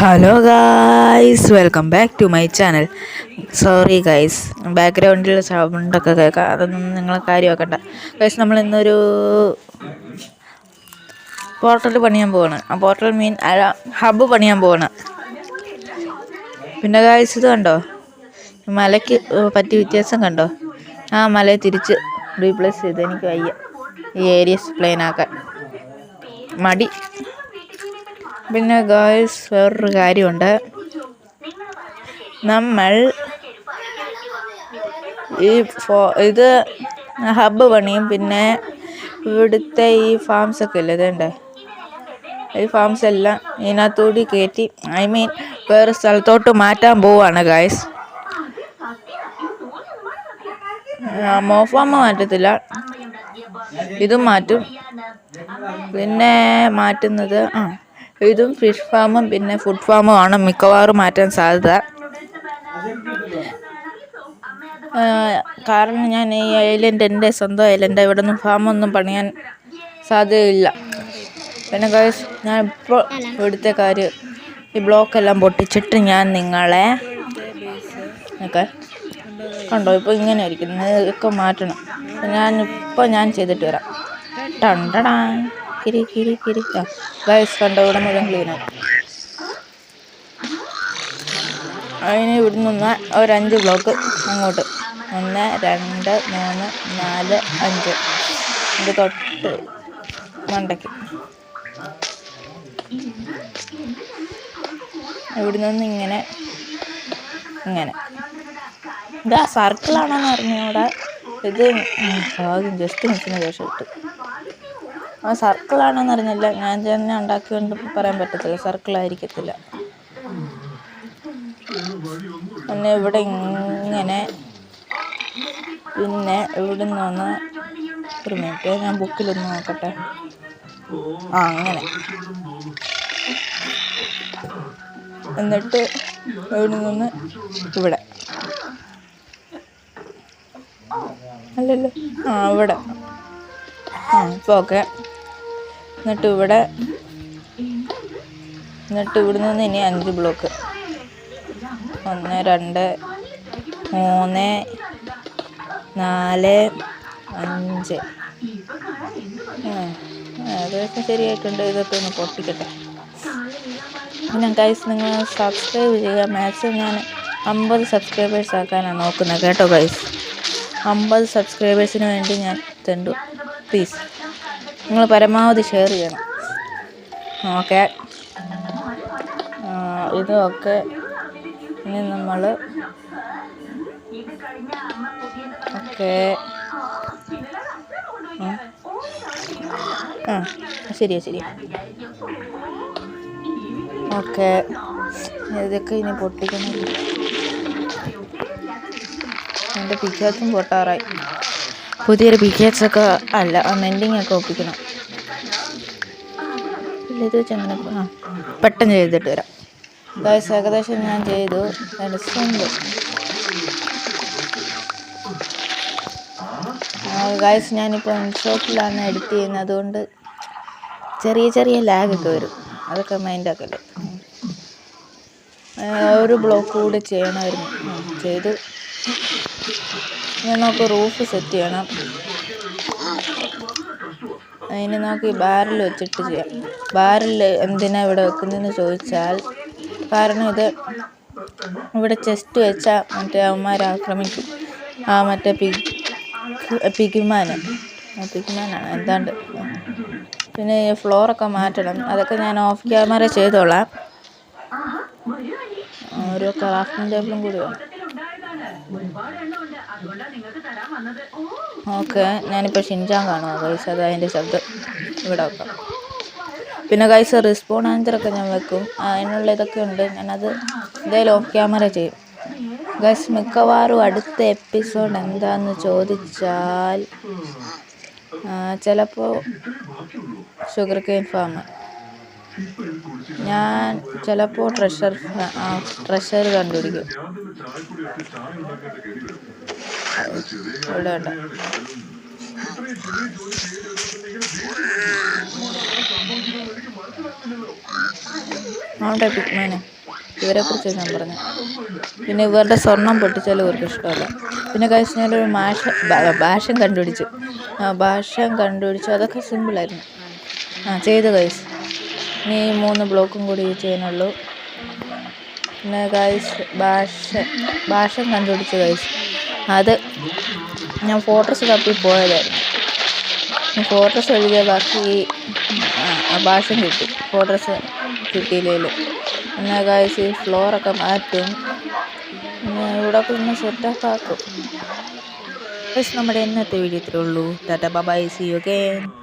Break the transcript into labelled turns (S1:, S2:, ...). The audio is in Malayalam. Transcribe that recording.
S1: Hello guys welcome back to my channel sorry guys ബാക്ക്ഗ്രൗണ്ടിൽ സൗണ്ടൊക്കെ കേൾക്കാം. അതൊന്നും നിങ്ങൾ കാര്യമാക്കണ്ട ഗൈസ് നമ്മൾ ഇന്നൊരു പോർട്ടൽ പണിയാൻ പോവാണ്. ആ പോർട്ടൽ മീൻ ഹബ്ബ് പണിയാൻ പോവാണ്. പിന്നെ ഗായ്സ് ഇത് കണ്ടോ? മലയ്ക്ക് പറ്റിയ വ്യത്യാസം കണ്ടോ? ആ മലയെ തിരിച്ച് റീപ്ലേസ് ചെയ്ത് എനിക്ക് വയ്യ. ഈ ഏരിയസ് പ്ലെയിൻ ആക്കാൻ. മടി. പിന്നെ ഗേൾസ് വേറൊരു കാര്യമുണ്ട്. നമ്മൾ ഈ ഫോ ഇത് ഹബ്ബ് പണിയും പിന്നെ ഇവിടുത്തെ ഈ ഫാംസ് ഒക്കെ ഇല്ലേ ഇതേണ്ടേ. ഈ ഫാംസ് എല്ലാം ഇതിനകത്തൂടി കയറ്റി ഐ മീൻ വേറെ സ്ഥലത്തോട്ട് മാറ്റാൻ പോവാണ് ഗായ്സ് മോഫാമ മാറ്റത്തില്ല. ഇതും മാറ്റും. പിന്നെ മാറ്റുന്നത് ആ. ഇതും ഫിഷ് ഫാമും പിന്നെ ഫുഡ് ഫാമും ആണ് മിക്കവാറും മാറ്റാൻ സാധ്യത. കാരണം ഞാൻ ഈ ഐലൻഡ് എന്റെ സ്വന്തം ഐലൻഡ് ഇവിടെ ഒന്നും ഫാമൊന്നും പണിയാൻ സാധ്യതയില്ല. പിന്നെ ഗൈസ് ഞാൻ ഇപ്പോൾ ഇവിടുത്തെ കാര്യം ഈ ബ്ലോക്കെല്ലാം പൊട്ടിച്ചിട്ട് ഞാൻ നിങ്ങളെ ഒക്കെ കണ്ടോ? ഇപ്പോൾ ഇങ്ങനെ ഇരിക്കുന്നു. ഇതൊക്കെ മാറ്റണം. ഞാൻ ഇപ്പോൾ ഞാൻ ചെയ്തിട്ട് വരാം. ടണ്ടടാ കിരി കിരി കിരി. ആ. ഗൈസ് കണ്ട ഇവിടെ മുഴുവൻ ക്ലീനാണ് അതിന് ഇവിടെ നിന്ന് ഒരഞ്ച് ബ്ലോക്ക് അങ്ങോട്ട്. ഒന്ന് രണ്ട് മൂന്ന് നാല് അഞ്ച്. ഇത് തൊട്ട് മണ്ടയ്ക്ക്. ഇവിടെ നിന്ന് ഇങ്ങനെ ഇങ്ങനെ. ഇതാ സർക്കിളാണെന്ന് അറിഞ്ഞൂടെ. ഇത് ജസ്റ്റ് മിസ്സിന് ദോഷം ഇട്ടു. ആ സർക്കിളാണെന്ന് അറിഞ്ഞില്ല. ഞാൻ തന്നെ ഉണ്ടാക്കിയോണ്ട് പറയാൻ പറ്റത്തില്ല. സർക്കിളായിരിക്കത്തില്ല. പിന്നെ ഇവിടെ ഇങ്ങനെ പിന്നെ ഇവിടെ നിന്ന് ഒരു മിനിറ്റ് ഞാൻ ബുക്കിലൊന്ന് നോക്കട്ടെ. ആ അങ്ങനെ. എന്നിട്ട് ഇവിടെ നിന്ന് ഇവിടെ. അല്ലല്ലോ. ആ ഇവിടെ. ആ ഇപ്പോൾ ഓക്കെ എന്നിട്ട് ഇവിടെ എന്നിട്ട് ഇവിടെ നിന്ന് ഇനി അഞ്ച് ബ്ലോക്ക് ഒന്ന് രണ്ട് മൂന്ന് നാല് അഞ്ച്. അതൊക്കെ ശരിയായിട്ടുണ്ട്. ഇതൊക്കെ ഒന്ന് പൊട്ടിക്കട്ടെ. പിന്നെ ഗൈസ് നിങ്ങൾ സബ്സ്ക്രൈബ് ചെയ്യുക. മാക്സിമം ഞാൻ അമ്പത് സബ്സ്ക്രൈബേഴ്സ് ആക്കാനാണ് നോക്കുന്നത്. കേട്ടോ ഗൈസ് അമ്പത് സബ്സ്ക്രൈബേഴ്സിന് വേണ്ടി ഞാൻ തണ്ടു. പ്ലീസ് നിങ്ങൾ പരമാവധി ഷെയർ ചെയ്യണം. ഓക്കെ ഇതൊക്കെ ഇനി നമ്മൾ ഓക്കെ ആ ശരിയാ ശരി ഓക്കെ ഇതൊക്കെ ഇനി പൊട്ടിക്കണം. എന്റെ പിക്ചേഴ്സും പൊട്ടാറായി. പുതിയൊരു പിക്കാച്ചൊക്കെ അല്ല ആ മെൻഡിങ് ഒക്കെ ഒപ്പിക്കണം. ഇത് അങ്ങനെ പെട്ടെന്ന് ചെയ്തിട്ട് വരാം. ഗായ്സ് ഏകദേശം ഞാൻ ചെയ്തു. രസമുണ്ട് ഗായ്സ് ഞാനിപ്പോൾ ഇൻഷോട്ടിലാണ് എഡിറ്റ് ചെയ്യുന്നത്. അതുകൊണ്ട് ചെറിയ ചെറിയ ലാഗൊക്കെ വരും. അതൊക്കെ മൈൻഡ് ആക്കല്ലേ. ഒരു ബ്ലോക്ക് കൂടി ചെയ്യണമായിരുന്നു. ചെയ്തു. ഇനി നമുക്ക് റൂഫ് സെറ്റ് ചെയ്യണം. അതിന് നമുക്ക് ഈ ബാരൽ വെച്ചിട്ട് ചെയ്യാം. ബാരൽ എന്തിനാ ഇവിടെ വെക്കുന്നതെന്ന് ചോദിച്ചാൽ കാരണം ഇത് ഇവിടെ ചെസ്റ്റ് വെച്ചാൽ മറ്റേ അവന്മാർ ആക്രമിക്കും. ആ മറ്റേ പിഗ് പിഗ്മാന്. പിഗ്മാനാണ് എന്താണ്ട്. പിന്നെ ഫ്ലോറൊക്കെ മാറ്റണം. അതൊക്കെ ഞാൻ ഓഫ് ക്യാമറ ചെയ്തോളാം. ഓരോ ക്രാഫ്റ്റിംഗ് ടേബിളും കൂടി വേണം. ഓക്കെ ഞാനിപ്പോൾ ഷിൻജാൻ കാണുക ഗൈസ് അത് അതിന്റെ ശബ്ദം ഇവിടെ വെക്കാം. പിന്നെ ഗൈസ് റിസ്പോൺ ആൻസറൊക്കെ ഞാൻ വെക്കും. അതിനുള്ള ഇതൊക്കെ ഉണ്ട്. ഞാനത് എന്തായാലും ഓഫ് ക്യാമറ ചെയ്യും. ഗൈസ് മിക്കവാറും അടുത്ത എപ്പിസോഡ് എന്താന്ന് ചോദിച്ചാൽ ചിലപ്പോൾ ഷുഗർ കെയിൻ ഫാം ഞാൻ ചിലപ്പോൾ ട്രഷർ ട്രഷർ കണ്ടുപിടിക്കും. ഇവിടെ ഉണ്ട് ഇവരെ കുറിച്ച് ഞാൻ പറഞ്ഞു. പിന്നെ ഇവരുടെ സ്വർണം പൊട്ടിച്ചാലും ഇവർക്ക് ഇഷ്ടമല്ല. പിന്നെ കഴിച്ച് ഞാനൊരു മാഷ ഭാഷം കണ്ടുപിടിച്ചു. ആ ഭാഷം കണ്ടുപിടിച്ചു. അതൊക്കെ സിമ്പിളായിരുന്നു ആ ചെയ്ത് കൈസ് ഇനി മൂന്ന് ബ്ലോക്കും കൂടി ചെയ്യാനുള്ളൂ. പിന്നെ ഗൈസ് ഭാഷ ഭാഷം കണ്ടുപിടിച്ചു ഗൈസ് അത് ഞാൻ ഫോട്ടോസ് തപ്പി പോയതായിരുന്നു. ഫോട്ടോസ് ഒഴികെ ബാക്കി ഭാഷ കിട്ടി. ഫോട്ടോസ് കിട്ടിയില്ലേലും. പിന്നെ ഗൈസ് ഈ ഫ്ലോറൊക്കെ മാറ്റും. ഇവിടെ പിന്നെ സെറ്റപ്പ് ആക്കും. നമ്മുടെ ഇന്നത്തെ വീഡിയോ ഇത്രേ ഉള്ളൂ. Tata bye bye see you again